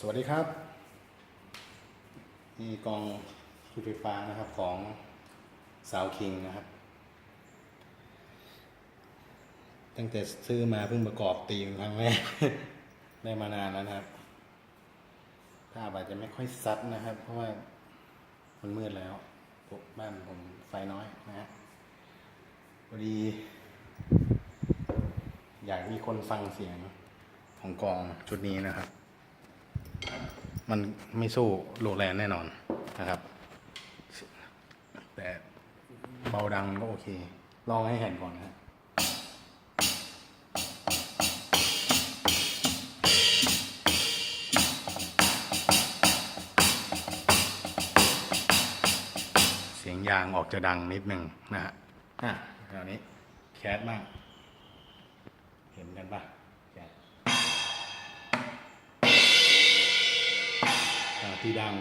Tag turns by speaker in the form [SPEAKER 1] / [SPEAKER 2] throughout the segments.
[SPEAKER 1] สวัสดีครับนี่กองชุดไฟฟ้านะครับของสาวคิงนะครับ ตั้งแต่ซื้อมาเพิ่งประกอบตีมครั้งแรกได้มานานแล้วนะครับภาพอาจจะไม่ค่อยซัดนะครับ เพราะว่ามันมืดแล้วบ้านผมไฟน้อยนะฮะพอดีอยากมีคนฟังเสียงของกองชุดนี้นะครับ มันไม่สู้โลแลนแน่นอนนะครับ แต่เบาดังก็โอเค ลองให้เห็นก่อนนะเสียงยางออกจะดังนิดนึงนะฮะอะคราวนี้แคสมาก เห็นกันปะ ตีดัง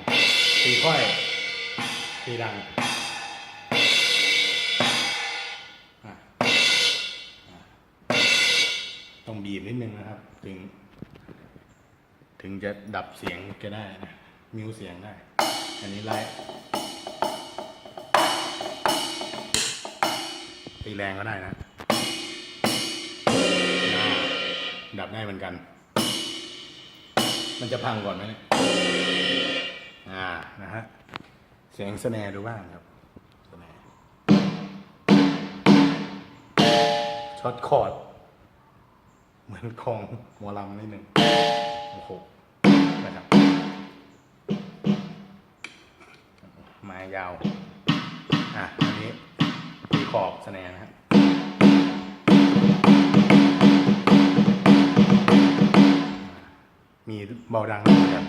[SPEAKER 1] ตีค่อย ตีดังต้องบีบนิดนึงนะครับ ถึง ถึงจะดับเสียงก็ได้นะมิวเสียงได้ อันนี้ไล่ตีแรงก็ได้นะ ดับได้เหมือนกัน มันจะพังก่อนไหมเนี่ยอ่านะฮะเสียงสแนร์ดูบ้างครับสแนร์ช็อตคอร์ด เหมือนของหมอลำนิดหนึ่งโอ้โหนะครับม้ยาว อะอันนี้ตีขอบสแนร์นะครับ มีเบาดังเหมือนกัน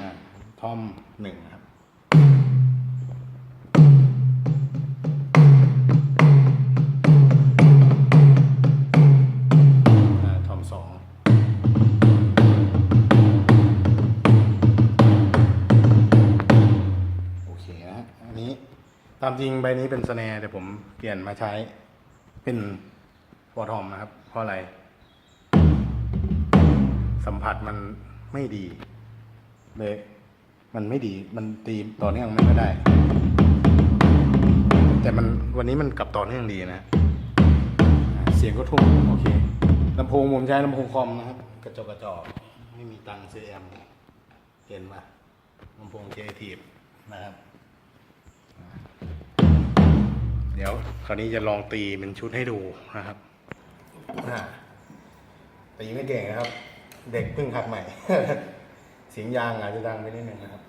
[SPEAKER 1] อ่าทอมหนึ่งครับทอมสองโอเคนะฮะอันนี้ตามจริงใบนี้เป็นสแนร์แต่ผมเปลี่ยนมาใช้เป็นฟอร์ทอมนะครับ เพราะอะไร สัมผัสมันไม่ดีเลยมันไม่ดีมันตีต่อเนื่องไม่ได้ แต่มันวันนี้มันกลับต่อเนื่องดีนะ เสียงก็ทุ่งโอเคลำโพงผมใช้ลำโพงคอมนะครับ กระจกกระจอกไม่มีตังค์ซื้อแอมเห็นปะลำโพงเจทีฟนะครับ เดี๋ยวคราวนี้จะลองตีเป็นชุดให้ดูนะครับตีไม่เก่งนะครับ เด็กเพิ่งหัดใหม่ เสียงยางอาจจะดังไปนิดนึงนะครับ